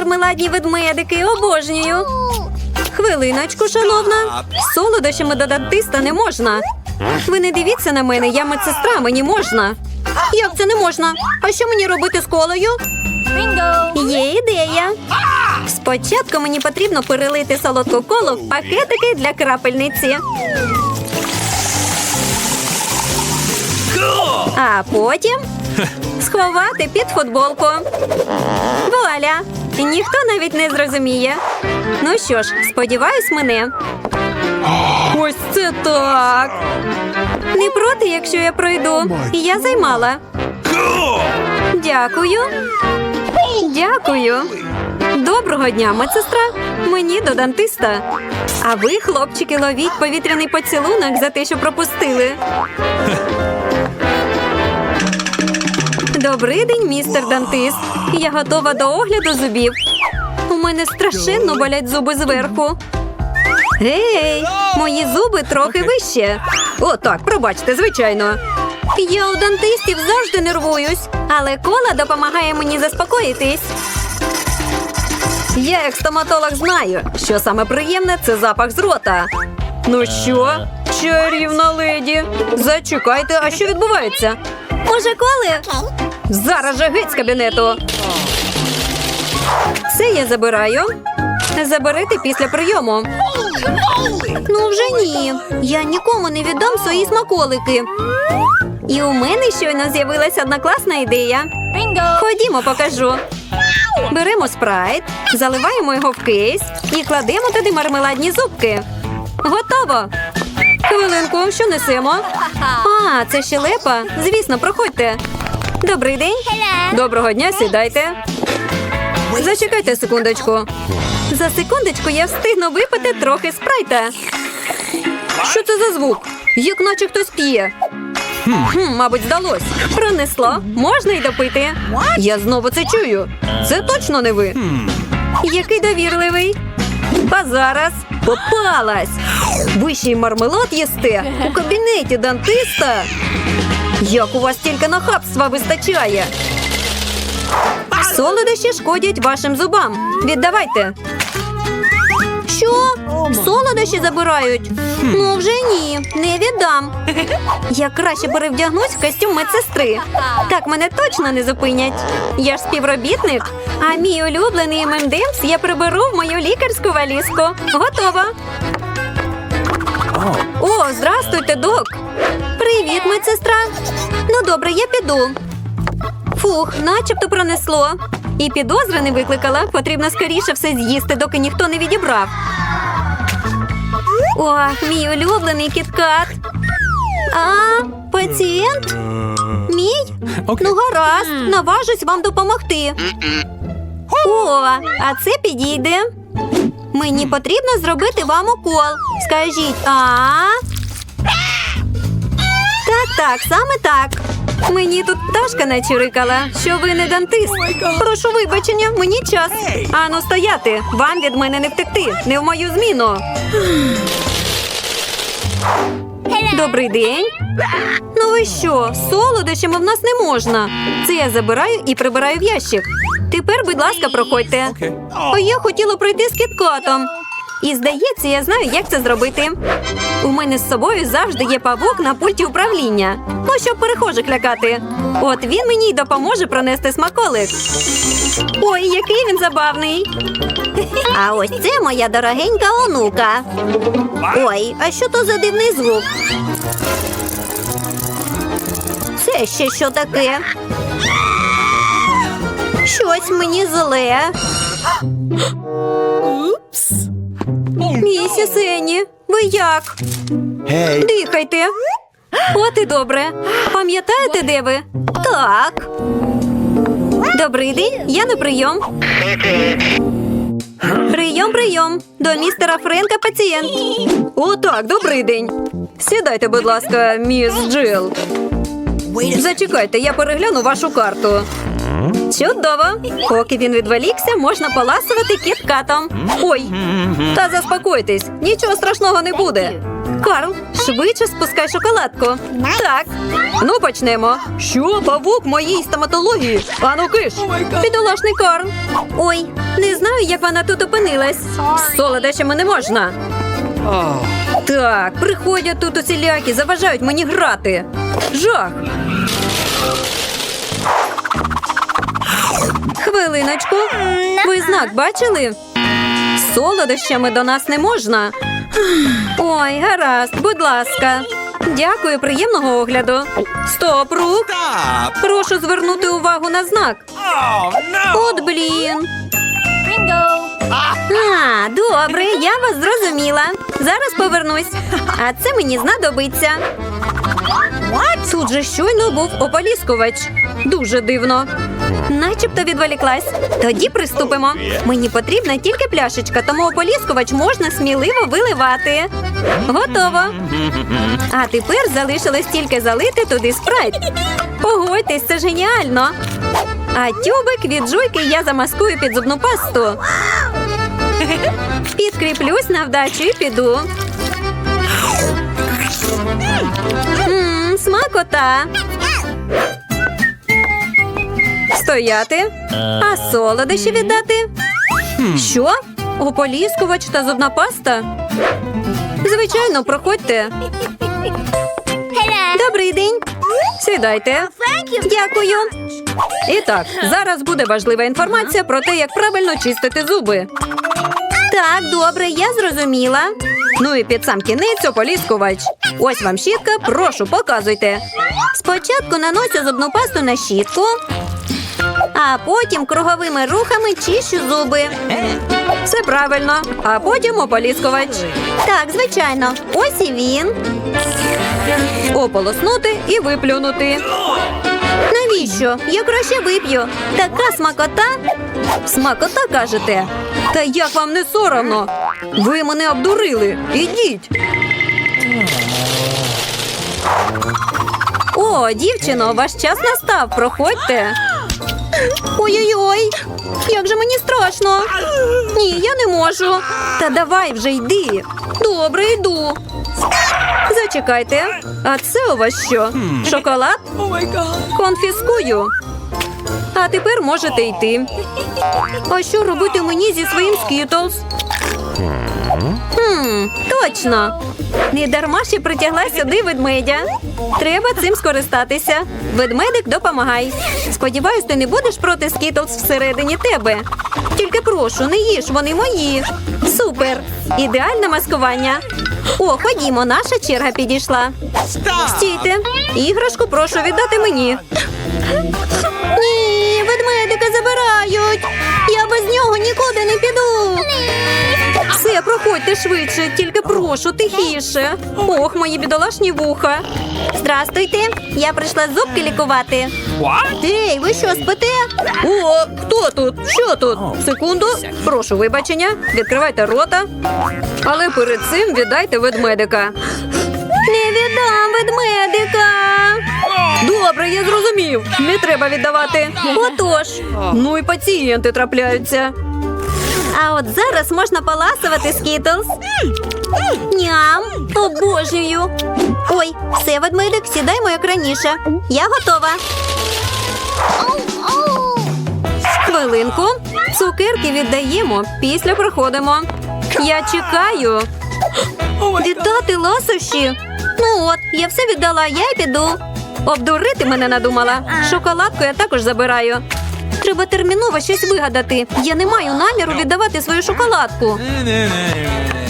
Мармеладні ведмедики, обожнюю. Хвилиночку, шановна. Солодощами до дантиста не можна. Ви не дивіться на мене, я медсестра, мені можна. Як це не можна? А що мені робити з колою? Є ідея. Спочатку мені потрібно перелити солодку колу в пакетики для крапельниці. А потім сховати під футболку. Вуаля! Ніхто навіть не зрозуміє. Ну що ж, сподіваюсь, мене. Ось це так. Не проти, якщо я пройду. Я займала. Дякую. Дякую. Доброго дня, медсестра. Мені до дантиста. А ви, хлопчики, ловіть повітряний поцілунок за те, що пропустили. Добрий день, містер дантист. Я готова до огляду зубів. У мене страшенно болять зуби зверху. Гей, мої зуби трохи вище. О, так, пробачте, звичайно. Я у дантистів завжди нервуюсь, але кола допомагає мені заспокоїтись. Я, як стоматолог, знаю, що саме приємне це запах з рота. Ну що, чарівна леді? Зачекайте, а що відбувається? Може, коли? Зараз же геть з кабінету. Це я забираю. Заберете після прийому. Ну вже ні. Я нікому не віддам свої смаколики. І у мене щойно з'явилася одна класна ідея. Ходімо, покажу. Беремо спрайт, заливаємо його в кейс і кладемо туди мармеладні зубки. Готово. Хвилинку, що несемо? А, це щелепа. Звісно, проходьте. Добрий день. Доброго дня, сідайте. Зачекайте секундочку. За секундочку я встигну випити трохи спрайта. Що це за звук? Як наче хтось п'є. Хм, мабуть, здалось. Пронесло. Можна й допити. Я знову це чую. Це точно не ви. Який довірливий. А зараз попалась. Ви ще й мармелад їсте у кабінеті дантиста. Як у вас тільки нахабства вистачає? Солодощі шкодять вашим зубам. Віддавайте. Що? Солодощі забирають? Ну вже ні, не віддам. Я краще перевдягнусь в костюм медсестри. Так мене точно не зупинять. Я ж співробітник, а мій улюблений ММДМС я приберу в мою лікарську валізку. Готова. О, здрастуйте, док. Привіт, медсестра. Ну добре, я піду. Фух, начебто пронесло. І підозри не викликала. Потрібно скоріше все з'їсти, доки ніхто не відібрав. О, мій улюблений кіткат. А, пацієнт? Мій? Ну, гаразд, наважусь вам допомогти. О, а це підійде. Мені потрібно зробити вам укол. Скажіть, а? Так, так, саме так. Мені тут пташка начирикала, що ви не дантист. Прошу вибачення, мені час. Ану, стояти. Вам від мене не втекти, не в мою зміну. Добрий день. Ну ви що, солодощами в нас не можна. Це я забираю і прибираю в ящик. Тепер, будь ласка, проходьте. А я хотіла пройти з кіткатом. І здається, я знаю, як це зробити. У мене з собою завжди є павук на пульті управління. Ну, щоб перехожих лякати. От він мені й допоможе пронести смаколик. Ой, який він забавний. А ось це моя дорогенька онука. Ой, а що то за дивний звук? Це ще що таке? Щось мені зле. Місіс Енні, ви як? Hey. Дихайте. От і добре. Пам'ятаєте, де ви? Так. Добрий день, я на прийом. Прийом, прийом. До містера Френка пацієнт. О, так, добрий день. Сідайте, будь ласка, міс Джил. Зачекайте, я перегляну вашу карту. Чудово. Поки він відволікся, можна поласувати кіткатом. Ой, та заспокойтесь, нічого страшного не буде. Карл, швидше спускай шоколадку. Так. Ну, почнемо. Що, павук моїй стоматології? Ану киш. Бідолашний Карл. Ой, не знаю, як вона тут опинилась. З солодощами не можна. Так, приходять тут усілякі, заважають мені грати. Жах. Хвилиночку. Ви знак бачили? Солодощами до нас не можна. Ой, гаразд, будь ласка. Дякую, приємного огляду. Стоп, рук. Прошу звернути увагу на знак. От блін. А, добре, я вас зрозуміла. Зараз повернусь. А це мені знадобиться. Тут же щойно був ополіскувач. Дуже дивно. Начебто відволіклась. Тоді приступимо. Мені потрібна тільки пляшечка, тому ополіскувач можна сміливо виливати. Готово. А тепер залишилось тільки залити туди спрайт. Погодьтесь, це ж геніально. А тюбик від жуйки я замаскую під зубну пасту. Підкріплюсь на вдачу і піду. Смакота. Стояти. А солодощі віддати? Що? Ополіскувач та зубна паста? Звичайно, проходьте. Добрий день. Сідайте. Дякую. І так, зараз буде важлива інформація про те, як правильно чистити зуби. Так, добре, я зрозуміла. Ну і під сам кінець ополіскувач. Ось вам щітка, прошу, показуйте. Спочатку наносю зубну пасту на щітку, а потім круговими рухами чищу зуби. Все правильно. А потім ополіскувач. Так, звичайно. Ось і він. Ополоснути і виплюнути. Навіщо? Я краще вип'ю. Така смакота. Смакота кажете. Та як вам не соромно? Ви мене обдурили. Ідіть. О, дівчино, ваш час настав. Проходьте. Ой-ой-ой, як же мені страшно. Ні, я не можу. Та давай вже йди. Добре, йду. Зачекайте. А це у вас що? Шоколад? Конфіскую. А тепер можете йти. А що робити мені зі своїм скітлз? Хм, точно. Не дарма ще притягла сюди ведмедя. Треба цим скористатися. Ведмедик, допомагай. Сподіваюсь, ти не будеш проти скітлз всередині тебе. Тільки прошу, не їж, вони мої. Супер! Ідеальне маскування. О, ходімо, наша черга підійшла. Стійте. Іграшку прошу віддати мені. Піду. Все, проходьте швидше, тільки прошу, тихіше. Ох, мої бідолашні вуха. Здрастуйте, я прийшла зубки лікувати. Ей, ви що, спите? О, хто тут? Що тут? Секунду. Прошу вибачення. Відкривайте рота. Але перед цим віддайте ведмедика. Не віддам ведмедика. Добре, я зрозумів. Не треба віддавати. Отож. Ну і пацієнти трапляються. А от зараз можна поласувати скітлз. Ням, обожнюю. Ой, все, ведмедик, сідаємо як раніше. Я готова. Хвилинку. Цукерки віддаємо, після проходимо. Я чекаю. Віддати ласощі? Ну от, я все віддала, я й піду. Обдурити мене надумала. Шоколадку я також забираю. Треба терміново щось вигадати. Я не маю наміру віддавати свою шоколадку.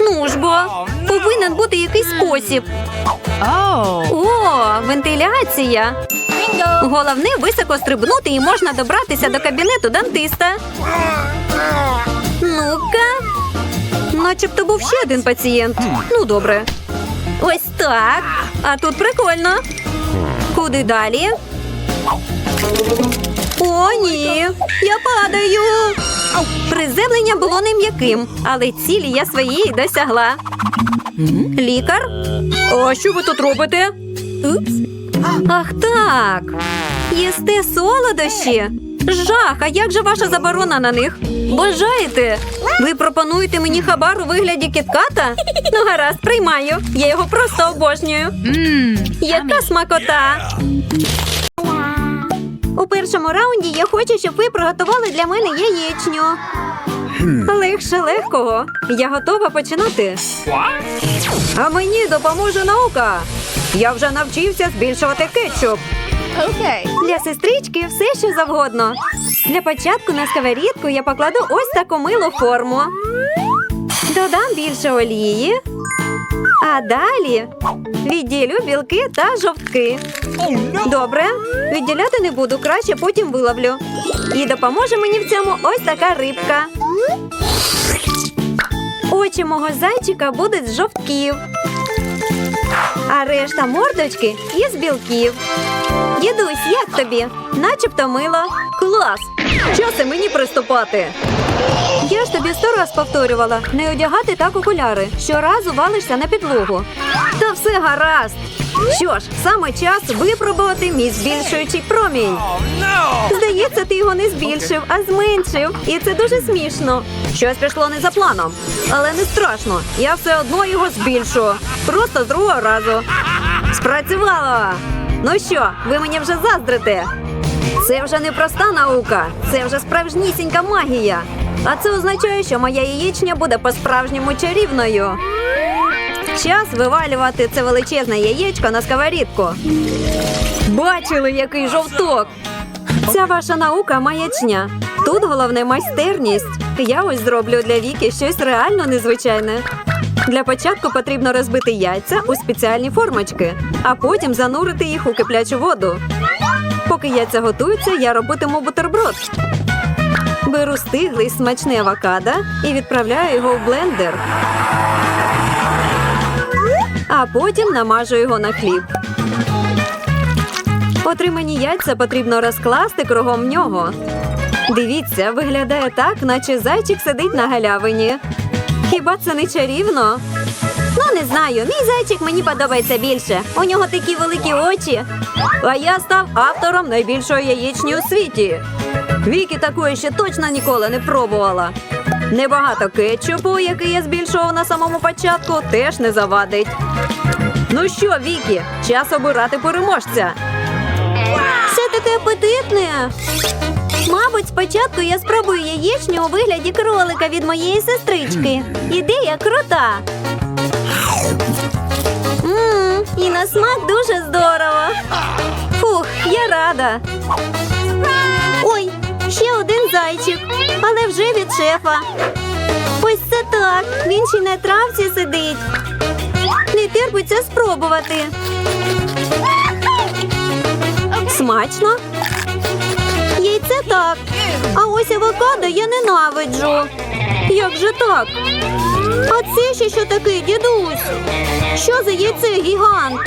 Ну ж бо, повинен бути якийсь спосіб. О, вентиляція. Головне високо стрибнути і можна добратися до кабінету дантиста. Ну-ка. Начебто був ще один пацієнт. Ну, добре. Ось так. А тут прикольно. Куди далі? О, ні. Я падаю. Приземлення було не м'яким, але цілі я своєї досягла. Лікар? А що ви тут робите? Упс. Ах так. Їсте солодощі. Жах, а як же ваша заборона на них? Бажаєте? Ви пропонуєте мені хабар у вигляді кітката? Ну гаразд, приймаю. Я його просто обожнюю. Яка смакота! У першому раунді я хочу, щоб ви приготували для мене яєчню. Легше легкого. Я готова починати. А мені допоможе наука. Я вже навчився збільшувати кетчуп. Для сестрички все, що завгодно. Для початку на сковорідку я покладу ось таку милу форму. Додам більше олії. А далі відділю білки та жовтки. Добре, відділяти не буду, краще потім виловлю. І допоможе мені в цьому ось така рибка. Очі мого зайчика будуть з жовтків, а решта мордочки із білків. Дідусь, як тобі? Начебто мило. Клас! Час і мені приступати. Я ж тобі сто раз повторювала не одягати так окуляри. Щоразу валишся на підлогу. Та все гаразд. Що ж, саме час випробувати мій збільшуючий промінь. Oh! Здається, ти його не збільшив, а зменшив. І це дуже смішно. Щось пішло не за планом. Але не страшно. Я все одно його збільшу. Просто з другого разу. Спрацювало! Ну що, ви мені вже заздрите? Це вже не проста наука, це вже справжнісінька магія. А це означає, що моя яєчня буде по-справжньому чарівною. Час вивалювати це величезне яєчко на сковорідку. Бачили, який жовток? Ця ваша наука маячня. Тут головне майстерність. Я ось зроблю для Віки щось реально незвичайне. Для початку потрібно розбити яйця у спеціальні формочки, а потім занурити їх у киплячу воду. Поки яйця готуються, я робитиму бутерброд. Беру стиглий смачний авокадо і відправляю його в блендер. А потім намажу його на хліб. Отримані яйця потрібно розкласти кругом нього. Дивіться, виглядає так, наче зайчик сидить на галявині. Хіба це не чарівно? Ну, не знаю. Мій зайчик мені подобається більше. У нього такі великі очі. А я став автором найбільшої яєчні у світі. Вікі такої ще точно ніколи не пробувала. Небагато кетчупу, який я збільшував на самому початку, теж не завадить. Ну що, Вікі, час обирати переможця. Все таке апетитне. Мабуть, спочатку я спробую яєчню у вигляді кролика від моєї сестрички. Ідея крута. Мм, і на смак дуже здорово. Фух, я рада. Зайчик, але вже від шефа. Ось це так. Він ще на травці сидить. Не терпиться спробувати. Смачно? Яйце так. А ось авокадо я ненавиджу. Як же так? А це ще що таке, дідусь? Що за яйце гігант?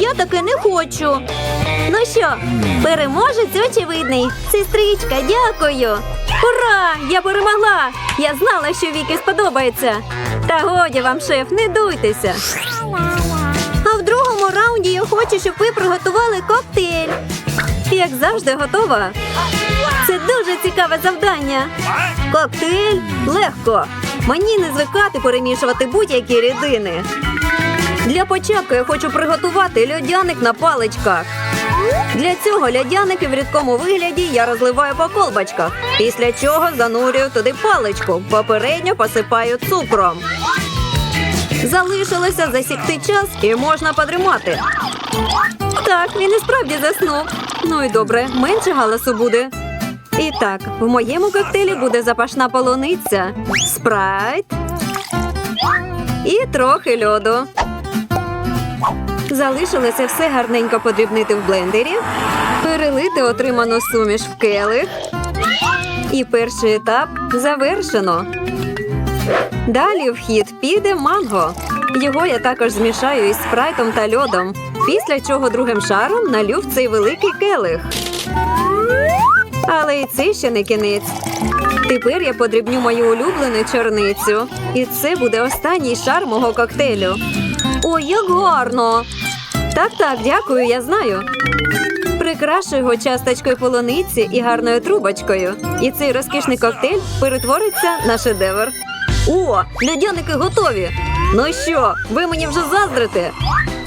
Я таке не хочу. Ну що, переможець очевидний. Сестричка, дякую. Ура! Я перемогла! Я знала, що Вікі сподобається. Та годі вам, шеф, не дуйтеся. А в другому раунді я хочу, щоб ви приготували коктейль. Як завжди, готова. Це дуже цікаве завдання. Коктейль легко. Мені не звикати перемішувати будь-які рідини. Для початку я хочу приготувати льодяник на паличках. Для цього льодяники в рідкому вигляді я розливаю по колбочках, після чого занурюю туди паличку, попередньо посипаю цукром. Залишилося засікти час і можна потримати. Так, він і справді заснув. Ну і добре, менше галасу буде. І так, в моєму коктейлі буде запашна полуниця, спрайт і трохи льоду. Залишилося все гарненько подрібнити в блендері, перелити отриману суміш в келих. І перший етап завершено. Далі в хід піде манго. Його я також змішаю із спрайтом та льодом. Після чого другим шаром налю в цей великий келих. Але і це ще не кінець. Тепер я подрібню мою улюблену чорницю. І це буде останній шар мого коктейлю. Ой, як гарно! Так, так, дякую, я знаю. Прикрашу його часточкою полуниці і гарною трубочкою. І цей розкішний коктейль перетвориться на шедевр. О, льодяники готові! Ну що, ви мені вже заздрите?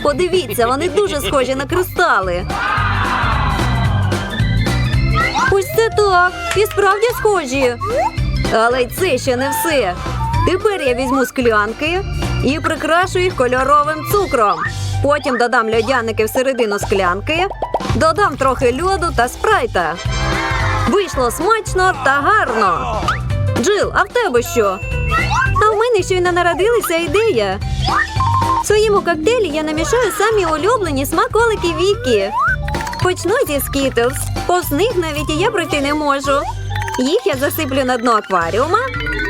Подивіться, вони дуже схожі на кристали. Ось це так, і справді схожі. Але це ще не все. Тепер я візьму склянки і прикрашу їх кольоровим цукром. Потім додам льодяники всередину склянки, додам трохи льоду та спрайта. Вийшло смачно та гарно. Джил, а в тебе що? А в мене щойно народилася ідея. В своєму коктейлі я намішаю самі улюблені смаколики Вікі. Почну зі скітлз. Повз них навіть і я пройти не можу. Їх я засиплю на дно акваріума,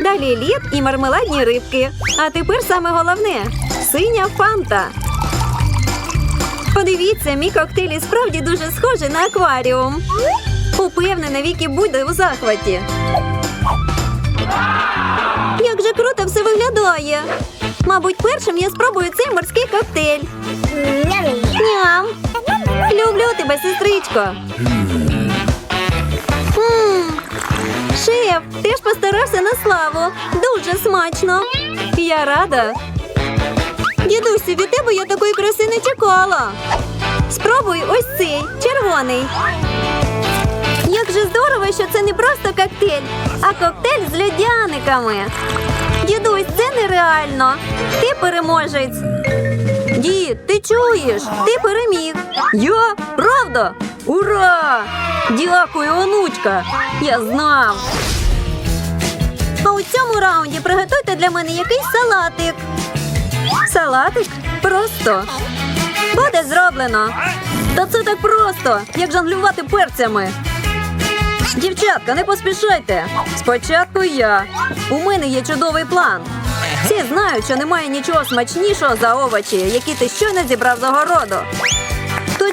далі лід і мармеладні рибки. А тепер саме головне синя фанта. Подивіться, мій коктейль і справді дуже схожий на акваріум. Упевнена, Вікі буде у захваті. Як же круто все виглядає. Мабуть, першим я спробую цей морський коктейль. Ням. Люблю тебе, сестричко. Шеф, ти ж постарався на славу. Дуже смачно. Я рада. Дідусю, від тебе я такої краси не чекала. Спробуй ось цей червоний. Як же здорово, що це не просто коктейль, а коктейль з льодяниками. Дідусь, це нереально. Ти переможець. Дід, ти чуєш? Ти переміг. Я? Правда? Ура! Дякую, онучка. Я знав. А у цьому раунді приготуйте для мене якийсь салатик. Салатик? Просто. Буде зроблено. Та це так просто, як жонглювати перцями. Дівчатка, не поспішайте. Спочатку я. У мене є чудовий план. Всі знають, що немає нічого смачнішого за овочі, які ти щойно зібрав з огороду.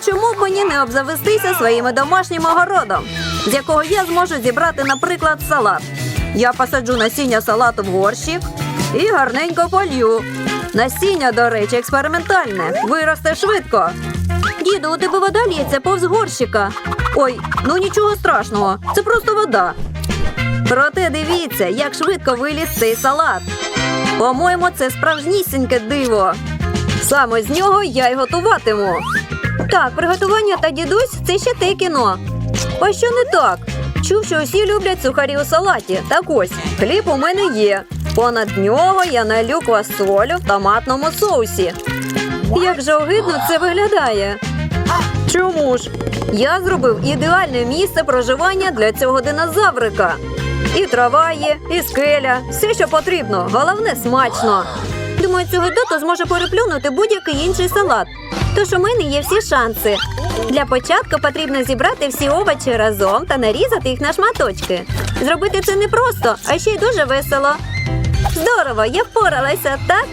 Чому б мені не обзавестися своїм домашнім огородом, з якого я зможу зібрати, наприклад, салат? Я посаджу насіння салату в горщик і гарненько полью. Насіння, до речі, експериментальне, виросте швидко. Діду, у тебе вода лється повз горщика. Ой, ну нічого страшного, це просто вода. Проте дивіться, як швидко виліз цей салат. По-моєму, це справжнісіньке диво. Саме з нього я й готуватиму. Так, приготування та дідусь це ще те кіно. А що не так? Чув, що усі люблять сухарі у салаті. Так ось, хліб у мене є. Понад нього я налю квасолю в томатному соусі. Як же огидно це виглядає. Чому ж? Я зробив ідеальне місце проживання для цього динозаврика. І трава є, і скеля, все, що потрібно. Головне смачно. Думаю, цього дото зможе переплюнути будь-який інший салат. Тож у мене є всі шанси. Для початку потрібно зібрати всі овочі разом та нарізати їх на шматочки. Зробити це не просто, а ще й дуже весело. Здорово, я впоралася, так?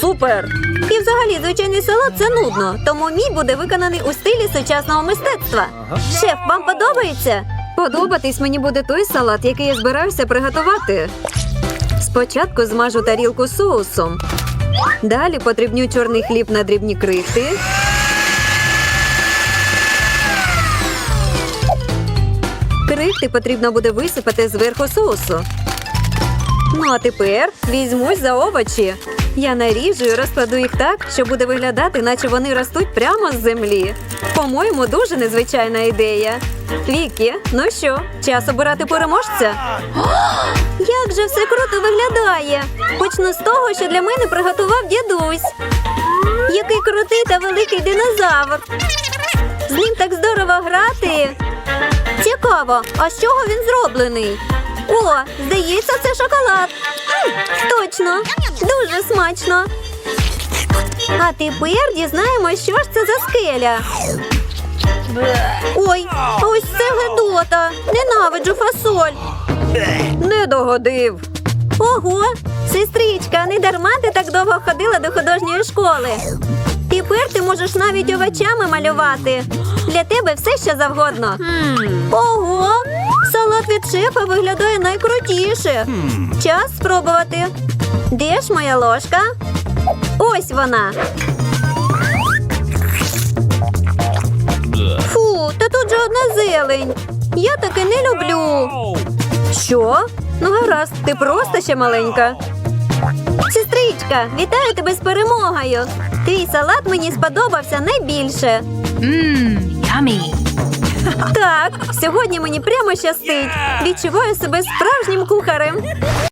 Супер! І взагалі звичайний салат це нудно, тому мій буде виконаний у стилі сучасного мистецтва. Шеф, вам подобається? Подобатись мені буде той салат, який я збираюся приготувати. Спочатку змажу тарілку соусом. Далі потрібню чорний хліб на дрібні крихти. Крихти потрібно буде висипати зверху соусу. Ну а тепер візьмусь за овочі. Я наріжу і розкладу їх так, що буде виглядати, наче вони ростуть прямо з землі. По-моєму, дуже незвичайна ідея. Вікі, ну що, час обирати переможця? Як же все круто виглядає! Почну з того, що для мене приготував дідусь. Який крутий та великий динозавр. З ним так здорово грати. Цікаво, а з чого він зроблений? О, здається, це шоколад. Точно, дуже смачно. А тепер дізнаємось, що ж це за скеля. Ой, ось це гедота. Ненавиджу фасоль. Не догодив. Ого, сестричка, не дарма ти так довго ходила до художньої школи. Тепер ти можеш навіть овочами малювати. Для тебе все що завгодно. Ого! Салат від шефа виглядає найкрутіше. Час спробувати. Де ж моя ложка? Ось вона. Фу, та тут жодна зелень. Я таке не люблю. Що? Ну гаразд, ти просто ще маленька. Сестричка, вітаю тебе з перемогою. Твій салат мені сподобався найбільше. Mmm, yummy. Так, сьогодні мені прямо щастить. Відчуваю себе справжнім кухарем.